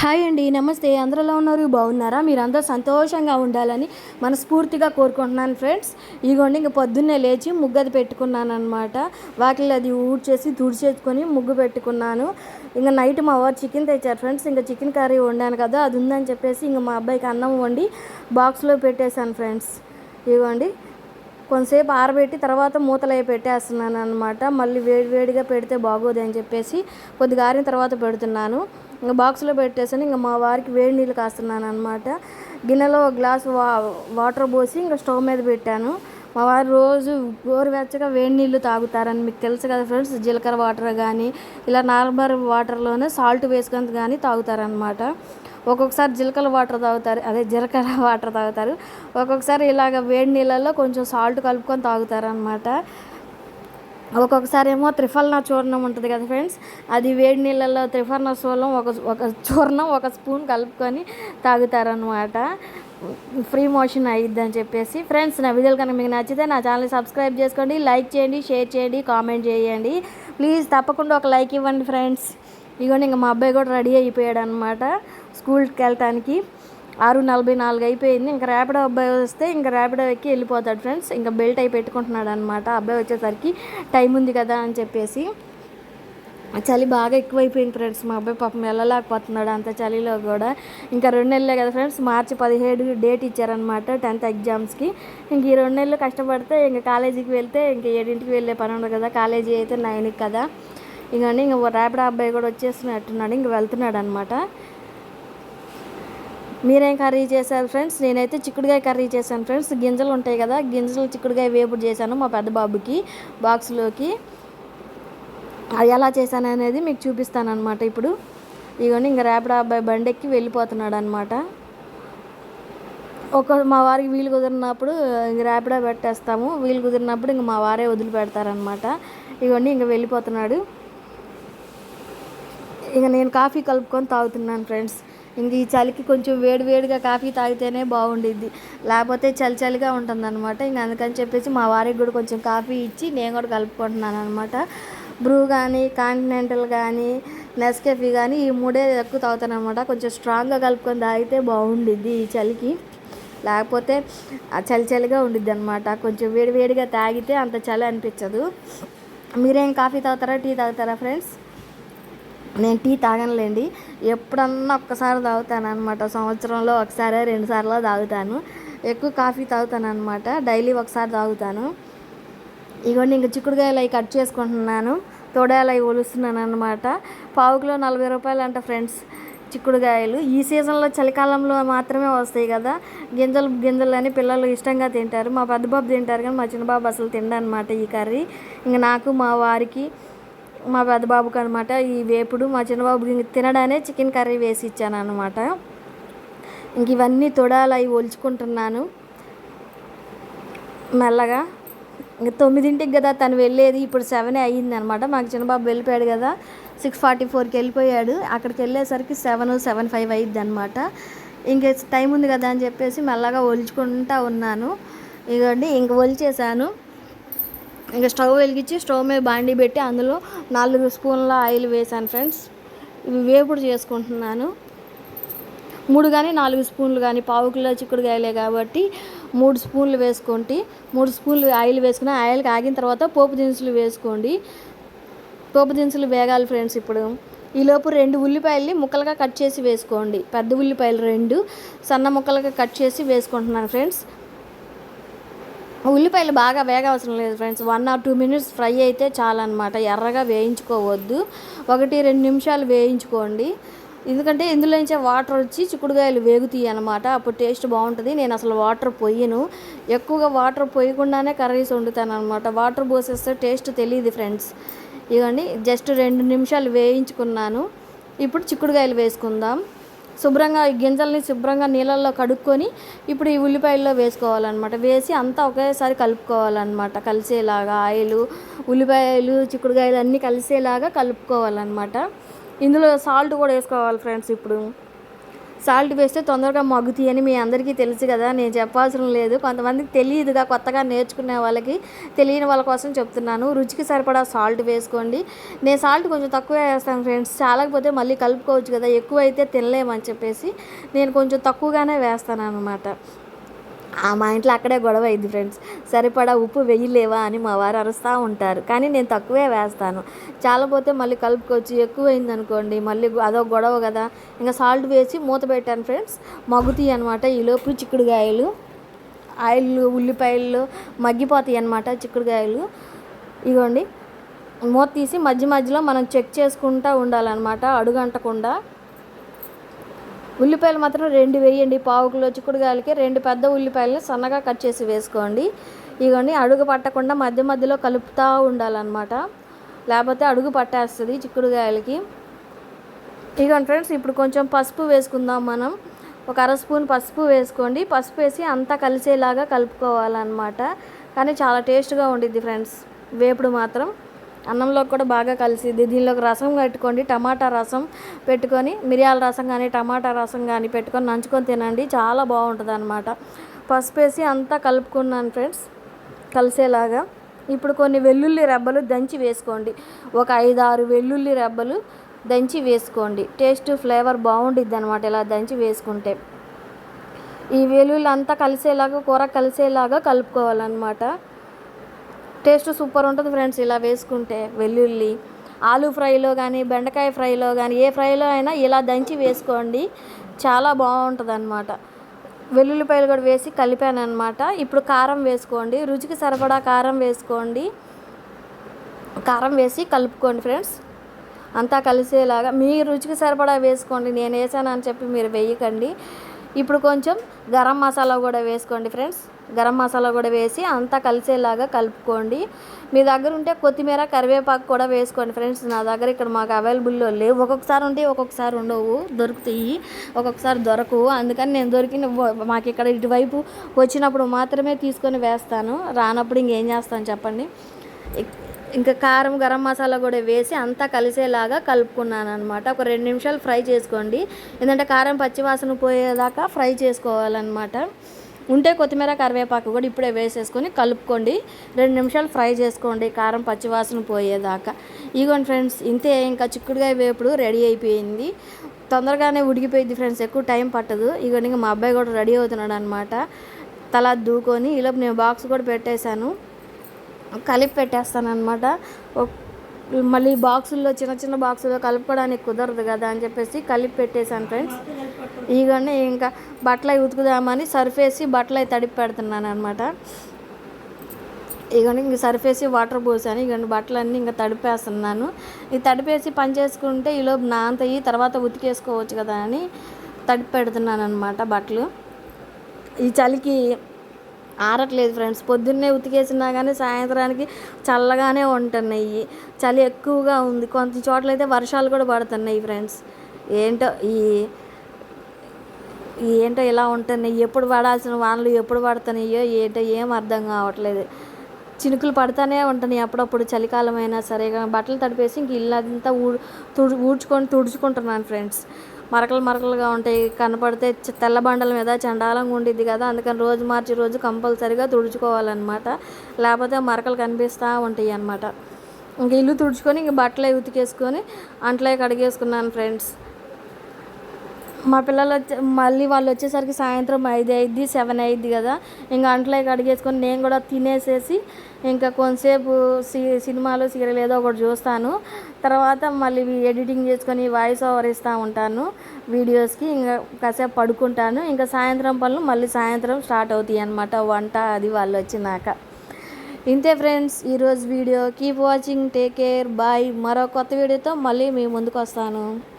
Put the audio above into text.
Hi అండి నమస్తే. అందరూ ఎలా ఉన్నారు? బాగున్నారా? మీరందరూ సంతోషంగా ఉండాలని మనస్ఫూర్తిగా కోరుకుంటున్నాను ఫ్రెండ్స్. ఇదిగోండి ఇంక పొద్దున్నే లేచి ముగ్గు అది పెట్టుకున్నాను అనమాట వాకిలి అది ఊడ్చేసి తుడిచేసుకొని ముగ్గు పెట్టుకున్నాను. ఇంకా నైట్ మా వారు చికెన్ తెచ్చారు ఫ్రెండ్స్. ఇంకా చికెన్ కర్రీ వండాను కదా అది ఉందని చెప్పేసి ఇంకా మా అబ్బాయికి అన్నం వండి బాక్స్లో పెట్టేశాను ఫ్రెండ్స్. ఇదిగోండి కొంతసేపు ఆరబెట్టి తర్వాత మూతలు అవి పెట్టేస్తున్నాను అనమాట మళ్ళీ వేడి వేడిగా పెడితే బాగోదు అని చెప్పేసి కొద్దిగా ఆరిన తర్వాత పెడుతున్నాను. ఇంకా బాక్స్లో పెట్టేసాను ఇంకా మా వారికి వేడి నీళ్ళు కాస్తున్నాను అనమాట గిన్నెలో ఒక గ్లాస్ వా వాటర్ పోసి ఇంకా స్టవ్ మీద పెట్టాను. మా వారు రోజు గోరువెచ్చగా వేడి నీళ్ళు తాగుతారని మీకు తెలుసు కదా ఫ్రెండ్స్ జీలకర్ర వాటర్ కానీ ఇలా నార్మల్ వాటర్లోనే సాల్ట్ వేసుకొని కానీ తాగుతారనమాట ఒక్కొక్కసారి జీలకర్ర వాటర్ తాగుతారు అదే జీలకర్ర వాటర్ తాగుతారు. ఒక్కొక్కసారి ఇలాగ వేడి నీళ్ళల్లో కొంచెం సాల్ట్ కలుపుకొని తాగుతారనమాట ఒక్కొక్కసారి ఏమో త్రిఫల్న చూర్ణం ఉంటుంది కదా ఫ్రెండ్స్ అది వేడి నీళ్ళల్లో త్రిఫల్న చూర్ణం ఒక ఒక చూర్ణం ఒక స్పూన్ కలుపుకొని తాగుతారనమాట ఫ్రీ మోషన్ అయ్యిద్ది అని చెప్పేసి ఫ్రెండ్స్ నా వీడియోలు కనుక మీకు నచ్చితే నా ఛానల్ సబ్స్క్రైబ్ చేసుకోండి లైక్ చేయండి షేర్ చేయండి కామెంట్ చేయండి. ప్లీజ్ తప్పకుండా ఒక లైక్ ఇవ్వండి ఫ్రెండ్స్. ఇగోండి ఇంకా మా అబ్బాయి కూడా రెడీ అయిపోయాడు అనమాట స్కూల్కి వెళ్ళటానికి. ఆరు నలభై నాలుగు అయిపోయింది. ఇంకా ర్యాపిడో అబ్బాయి వస్తే ఇంకా ర్యాపిడో ఎక్కి వెళ్ళిపోతాడు ఫ్రెండ్స్. ఇంకా బెల్ట్ అయి పెట్టుకుంటున్నాడు అనమాట అబ్బాయి వచ్చేసరికి టైం ఉంది కదా అని చెప్పేసి. చలి బాగా ఎక్కువైపోయింది ఫ్రెండ్స్ మా అబ్బాయి పాపం వెళ్ళలేకపోతున్నాడు అంత చలిలో కూడా. ఇంకా రెండు నెలలే కదా ఫ్రెండ్స్ మార్చి పదిహేడు డేట్ ఇచ్చారనమాట టెన్త్ ఎగ్జామ్స్కి ఇంక ఈ రెండు నెలలు కష్టపడితే ఇంకా కాలేజీకి వెళ్తే ఇంకా ఏడింటికి వెళ్ళే పని ఉండదు కదా కాలేజీ అయితే నైన్కి కదా. ఇంకండి ఇంక ర్యాపిడో అబ్బాయి కూడా వచ్చేస్తున్నట్టున్నాడు ఇంక వెళ్తున్నాడు అనమాట మీరేం కర్రీ చేశారు ఫ్రెండ్స్ నేనైతే చిక్కుడుగాయ కర్రీ చేశాను ఫ్రెండ్స్ గింజలు ఉంటాయి కదా గింజలు చిక్కుడుగాయ వేపుడు చేశాను మా పెద్ద బాబుకి బాక్స్లోకి అది ఎలా చేశాను అనేది మీకు చూపిస్తాను అనమాట ఇప్పుడు. ఇదిగోండి ఇంకా రేపటి అబ్బాయి బండి ఎక్కి వెళ్ళిపోతున్నాడు అనమాట ఒక మా వారికి వీలు కుదిరినప్పుడు ఇంక ర్యాపిడో పెట్టేస్తాము. వీలు కుదిరినప్పుడు ఇంక మా వారే వదిలిపెడతారనమాట ఇవన్నీ ఇంక వెళ్ళిపోతున్నాడు. ఇక నేను కాఫీ కలుపుకొని తాగుతున్నాను ఫ్రెండ్స్. ఇంక ఈ చలికి కొంచెం వేడి వేడిగా కాఫీ తాగితేనే బాగుండిద్ది. లేకపోతే చలి చలిగా ఉంటుందన్నమాట. ఇంక అందుకని చెప్పేసి మా వారికి కూడా కొంచెం కాఫీ ఇచ్చి నేను కూడా కలుపుకుంటున్నాను అనమాట బ్రూ కానీ కాంటినెంటల్ కానీ నెస్కెఫీ కానీ ఈ మూడే ఎక్కువ తాగుతాను అనమాట కొంచెం స్ట్రాంగ్గా కలుపుకొని తాగితే బాగుండిద్ది ఈ చలికి. లేకపోతే చలి చలిగా ఉండిద్ది అనమాట కొంచెం వేడివేడిగా తాగితే అంత చలి అనిపించదు. మీరేం కాఫీ తాగుతారా టీ తాగుతారా ఫ్రెండ్స్? నేను టీ తాగనులేండి. ఎప్పుడన్నా ఒక్కసారి తాగుతాను అనమాట సంవత్సరంలో ఒకసారి రెండుసార్లు తాగుతాను. ఎక్కువ కాఫీ తాగుతాను అనమాట డైలీ ఒకసారి తాగుతాను. ఇగోండి ఇంక చిక్కుడుకాయలు అవి కట్ చేసుకుంటున్నాను. తోడాలు అవి ఒలుస్తున్నాను అనమాట పావుకిలో నలభై రూపాయలు అంట ఫ్రెండ్స్ చిక్కుడుకాయలు. ఈ సీజన్లో చలికాలంలో మాత్రమే వస్తాయి కదా. గింజలు గింజలు అని పిల్లలు ఇష్టంగా తింటారు. మా పెద్ద బాబు తింటారు కానీ మా చిన్న బాబు అసలు తిండనమాట ఈ కర్రీ. ఇంక నాకు మా వారికి మా పెద్ద బాబుకి అనమాట ఈ వేపుడు. మా చిన్నబాబుకి తినడానే చికెన్ కర్రీ వేసి ఇచ్చాను అనమాట ఇంక ఇవన్నీ తొడాలు అవి ఒలుచుకుంటున్నాను. మెల్లగా తొమ్మిదింటికి కదా తను వెళ్ళేది. ఇప్పుడు సెవెనే అయ్యింది అనమాట మాకు చిన్నబాబు వెళ్ళిపోయాడు కదా. సిక్స్ ఫార్టీ ఫోర్కి వెళ్ళిపోయాడు. అక్కడికి వెళ్ళేసరికి సెవెన్ సెవెన్ ఫైవ్ అయ్యిద్ది అనమాట ఇంకా టైం ఉంది కదా అని చెప్పేసి మెల్లగా ఒలుచుకుంటా ఉన్నాను. ఇగోండి ఇంక ఒలిచేసాను ఇంకా స్టవ్ వెలిగించి స్టవ్ మీద బాండి పెట్టి అందులో నాలుగు స్పూన్ల ఆయిల్ వేసాను ఫ్రెండ్స్. ఇవి వేపుడు చేసుకుంటున్నాను. మూడు కానీ నాలుగు స్పూన్లు కానీ పావు కిలో చిక్కుడుకాయలే కాబట్టి మూడు స్పూన్లు వేసుకోండి. మూడు స్పూన్లు ఆయిల్ వేసుకుని ఆయిల్ ఆగిన తర్వాత పోపు దినుసులు వేసుకోండి. పోపు దినుసులు వేగాలి ఫ్రెండ్స్ ఇప్పుడు. ఈలోపు రెండు ఉల్లిపాయల్ని ముక్కలుగా కట్ చేసి వేసుకోండి. పెద్ద ఉల్లిపాయలు రెండు సన్న ముక్కలుగా కట్ చేసి వేసుకుంటున్నాను ఫ్రెండ్స్. ఉల్లిపాయలు బాగా వేగవసరం లేదు friends. One or two minutes fry అయితే చాలన్నమాట. ఎర్రగా వేయించుకోవద్దు. ఒకటి రెండు నిమిషాలు వేయించుకోండి. ఎందుకంటే ఇందులో నుంచే వాటర్ వచ్చి చిక్కుడుకాయలు వేగుతాయి అనమాట అప్పుడు టేస్ట్ బాగుంటుంది. నేను అసలు వాటర్ పొయ్యను. ఎక్కువగా వాటర్ పోయకుండానే కర్రీస్ వండుతాను అనమాట వాటర్ పోసేస్తే టేస్ట్ తెలియదు ఫ్రెండ్స్. ఇవ్వండి జస్ట్ రెండు నిమిషాలు వేయించుకున్నాను. ఇప్పుడు చిక్కుడుకాయలు వేసుకుందాం. శుభ్రంగా గింజల్ని శుభ్రంగా నీళ్ళల్లో కడుక్కొని ఇప్పుడు ఈ ఉల్లిపాయల్లో వేసుకోవాలన్నమాట. వేసి అంతా ఒకేసారి కలుపుకోవాలన్నమాట. కలిసేలాగా ఆయిల్ ఉల్లిపాయలు చిక్కుడుకాయలు అన్నీ కలిసేలాగా కలుపుకోవాలన్నమాట. ఇందులో సాల్ట్ కూడా వేసుకోవాలి ఫ్రెండ్స్ ఇప్పుడు. సాల్ట్ వేస్తే తొందరగా మగ్గుతాయి అని మీ అందరికీ తెలుసు కదా నేను చెప్పాల్సిన లేదు. కొంతమందికి తెలియదుగా కొత్తగా నేర్చుకునే వాళ్ళకి తెలియని వాళ్ళ కోసం చెప్తున్నాను. రుచికి సరిపడా సాల్ట్ వేసుకోండి. నేను సాల్ట్ కొంచెం తక్కువ వేస్తాను ఫ్రెండ్స్. చాలకపోతే మళ్ళీ కలుపుకోవచ్చు కదా ఎక్కువ అయితే తినలేమని చెప్పేసి నేను కొంచెం తక్కువగానే వేస్తాను అనమాట మా ఇంట్లో అక్కడే గొడవ అయింది ఫ్రెండ్స్ సరిపడా ఉప్పు వెయ్యలేవా అని మా వారు అరుస్తూ ఉంటారు. కానీ నేను తక్కువే వేస్తాను. చాలా పోతే మళ్ళీ కలుపుకొచ్చి ఎక్కువ అనుకోండి మళ్ళీ అదో గొడవ కదా. ఇంకా సాల్ట్ వేసి మూత పెట్టాను ఫ్రెండ్స్ మగ్గుతాయి అనమాట ఈలోపు చిక్కుడుకాయలు ఆయిల్ ఉల్లిపాయలు మగ్గిపోతాయి అనమాట చిక్కుడుకాయలు. ఇగోండి. మూత తీసి మధ్య మధ్యలో మనం చెక్ చేసుకుంటూ ఉండాలన్నమాట అడుగంటకుండా. ఉల్లిపాయలు మాత్రం రెండు వేయండి. పావు కిలో చిక్కుడుకాయలకి రెండు పెద్ద ఉల్లిపాయలని సన్నగా కట్ చేసి వేసుకోండి. ఇవన్నీ అడుగు పట్టకుండా మధ్య మధ్యలో కలుపుతూ ఉండాలన్నమాట. లేకపోతే అడుగు పట్టేస్తుంది చిక్కుడుకాయలకి. ఇగోండి ఫ్రెండ్స్ ఇప్పుడు కొంచెం పసుపు వేసుకుందాం మనం. ఒక అర స్పూన్ పసుపు వేసుకోండి. పసుపు వేసి అంతా కలిసేలాగా కలుపుకోవాలన్నమాట. కానీ చాలా టేస్ట్గా ఉండిద్ది ఫ్రెండ్స్ వేపుడు మాత్రం. అన్నంలో కూడా బాగా కలిసిద్ది. దీనిలోకి రసం కట్టుకోండి టమాటా రసం పెట్టుకొని మిరియాల రసం కానీ టమాటా రసం కానీ పెట్టుకొని నంచుకొని తినండి. చాలా బాగుంటుంది అనమాట పసుపు వేసి అంతా కలుపుకున్నాను ఫ్రెండ్స్ కలిసేలాగా. ఇప్పుడు కొన్ని వెల్లుల్లి రెబ్బలు దంచి వేసుకోండి. ఒక ఐదు ఆరు వెల్లుల్లి రెబ్బలు దంచి వేసుకోండి. టేస్ట్ ఫ్లేవర్ బాగుండిద్ది అనమాట ఇలా దంచి వేసుకుంటే. ఈ వెల్లుల్లి అంతా కలిసేలాగా కూర కలిసేలాగా కలుపుకోవాలన్నమాట. టేస్ట్ సూపర్ ఉంటుంది ఫ్రెండ్స్ ఇలా వేసుకుంటే వెల్లుల్లి ఆలు ఫ్రైలో కానీ బెండకాయ ఫ్రైలో కానీ ఏ ఫ్రైలో అయినా ఇలా దంచి వేసుకోండి. చాలా బాగుంటుంది అనమాట వెల్లుల్లిపాయలు కూడా వేసి కలిపాను అనమాట ఇప్పుడు కారం వేసుకోండి. రుచికి సరిపడా కారం వేసుకోండి. కారం వేసి కలుపుకోండి ఫ్రెండ్స్. అంతా కలిసేలాగా మీ రుచికి సరిపడా వేసుకోండి. నేను వేసాను అని చెప్పి మీరు వేయకండి. ఇప్పుడు కొంచెం గరం మసాలా కూడా వేసుకోండి ఫ్రెండ్స్. గరం మసాలా కూడా వేసి అంతా కలిసేలాగా కలుపుకోండి. మీ దగ్గర ఉంటే కొత్తిమీర కరివేపాకు కూడా వేసుకోండి ఫ్రెండ్స్. నా దగ్గర ఇక్కడ మాకు అవైలబుల్లో లేవు. ఒక్కొక్కసారి ఉంటే ఒక్కొక్కసారి ఉండవు దొరుకుతాయి. ఒక్కొక్కసారి దొరకవు. అందుకని నేను దొరికిన మాకు ఇక్కడ ఇటువైపు వచ్చినప్పుడు మాత్రమే తీసుకొని వేస్తాను. రానప్పుడు ఇంకేం చేస్తాను చెప్పండి? ఇంకా కారం గరం మసాలా కూడా వేసి అంతా కలిసేలాగా కలుపుకున్నాను అనమాట ఒక రెండు నిమిషాలు ఫ్రై చేసుకోండి. ఎందుకంటే కారం పచ్చివాసన పోయేదాకా ఫ్రై చేసుకోవాలన్నమాట. ఉంటే కొత్తిమీర కరివేపాకు కూడా ఇప్పుడే వేసేసుకొని కలుపుకోండి. రెండు నిమిషాలు ఫ్రై చేసుకోండి కారం పచ్చివాసన పోయేదాకా. ఇగోండి ఫ్రెండ్స్ ఇంతే ఇంకా చిక్కుడుగా వేపుడు రెడీ అయిపోయింది. తొందరగానే ఉడికిపోయింది ఫ్రెండ్స్ ఎక్కువ టైం పట్టదు. ఇగోండి ఇంకా మా అబ్బాయి కూడా రెడీ అవుతున్నాడు అనమాట తల దూకొని ఇలా నేను బాక్స్ కూడా పెట్టేశాను. కలిపి పెట్టేస్తాను అనమాట మళ్ళీ బాక్సుల్లో చిన్న చిన్న బాక్సుల్లో కలుపుకోవడానికి కుదరదు కదా అని చెప్పేసి కలిపి పెట్టేశాను ఫ్రెండ్స్. ఇవన్నీ ఇంకా బట్టలు అవి ఉతుకుదామని సర్ఫేసి బట్టలు అవి తడిపి పెడుతున్నాను అనమాట ఇవన్నీ ఇంక సర్ఫేసి వాటర్ పోసాను. ఇక బట్టలన్నీ ఇంకా తడిపేస్తున్నాను. ఇది తడిపేసి పని చేసుకుంటే ఈలోపు నాంతయి తర్వాత ఉతికేసుకోవచ్చు కదా అని తడిపి పెడుతున్నాను అనమాట బట్టలు. ఈ చలికి ఆరట్లేదు ఫ్రెండ్స్. పొద్దున్నే ఉతికేసినా కానీ సాయంత్రానికి చల్లగానే ఉంటున్నాయి. చలి ఎక్కువగా ఉంది. కొంత చోట్ల అయితే వర్షాలు కూడా పడుతున్నాయి ఫ్రెండ్స్. ఏంటో ఈ ఏంటో ఇలా ఉంటున్నాయి. ఎప్పుడు పడాల్సిన వానలు ఎప్పుడు పడుతున్నాయో ఏంటో ఏం అర్థం కావట్లేదు. చినుకులు పడుతూనే ఉంటున్నాయి అప్పుడప్పుడు చలికాలం అయినా సరే. బట్టలు తడిపేసి ఇంక ఇల్లు ఊ తుడు ఊడ్చుకొని తుడుచుకుంటున్నాను ఫ్రెండ్స్. మరకలు మరకలుగా ఉంటాయి. కనపడితే తెల్ల బండల మీద చండాలంగా ఉండిద్ది కదా. అందుకని రోజు మార్చి రోజు కంపల్సరిగా తుడుచుకోవాలన్నమాట. లేకపోతే మరకలు కనిపిస్తూ ఉంటాయి అన్నమాట. ఇంక ఇల్లు తుడుచుకొని ఇంక బట్టలే ఉతికేసుకొని అంట్లే కడిగేసుకున్నాను ఫ్రెండ్స్. మా పిల్లలు వచ్చే మళ్ళీ వాళ్ళు వచ్చేసరికి సాయంత్రం ఐదు అయింది సెవెన్ అయింది కదా. ఇంకా అంట్లో కడిగేసుకొని నేను కూడా తినేసేసి ఇంకా కొంతసేపు సి సినిమాలు సీరియల్ ఏదో ఒకటి చూస్తాను. తర్వాత మళ్ళీ ఎడిటింగ్ చేసుకొని వాయిస్ ఓవర్ ఇస్తూ ఉంటాను వీడియోస్కి. ఇంకా కాసేపు పడుకుంటాను. ఇంకా సాయంత్రం పనులు మళ్ళీ సాయంత్రం స్టార్ట్ అవుతాయి అనమాట వంట అది వాళ్ళు వచ్చినాక. ఇంతే ఫ్రెండ్స్ ఈరోజు video. Keep watching take care bye. మరో కొత్త వీడియోతో మళ్ళీ మీ ముందుకు వస్తాను.